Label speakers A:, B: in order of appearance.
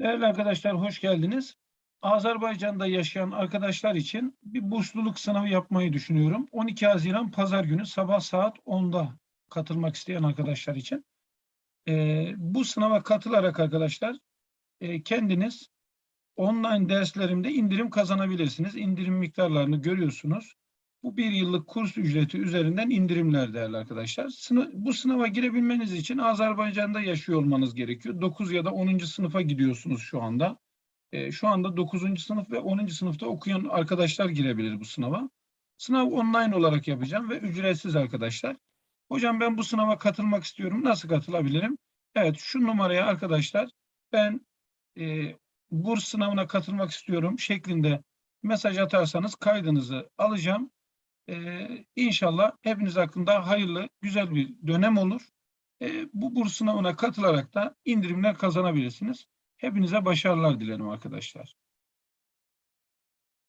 A: Değerli arkadaşlar hoş geldiniz. Azerbaycan'da yaşayan arkadaşlar için bir bursluluk sınavı yapmayı düşünüyorum. 12 Haziran Pazar günü sabah saat 10'da katılmak isteyen arkadaşlar için. Ee, bu sınava katılarak arkadaşlar e, kendiniz online derslerimde indirim kazanabilirsiniz. İndirim miktarlarını görüyorsunuz. Bu bir yıllık kurs ücreti üzerinden indirimler değerli arkadaşlar. Sını- bu sınava girebilmeniz için Azerbaycan'da yaşıyor olmanız gerekiyor. 9 ya da 10. sınıfa gidiyorsunuz şu anda. Ee, şu anda 9. sınıf ve 10. sınıfta okuyan arkadaşlar girebilir bu sınava. Sınav online olarak yapacağım ve ücretsiz arkadaşlar. Hocam ben bu sınava katılmak istiyorum. Nasıl katılabilirim? Evet şu numaraya arkadaşlar ben e, burs sınavına katılmak istiyorum şeklinde mesaj atarsanız kaydınızı alacağım. Ee, inşallah hepiniz hakkında hayırlı, güzel bir dönem olur. Ee, bu burs sınavına katılarak da indirimler kazanabilirsiniz. Hepinize başarılar dilerim arkadaşlar.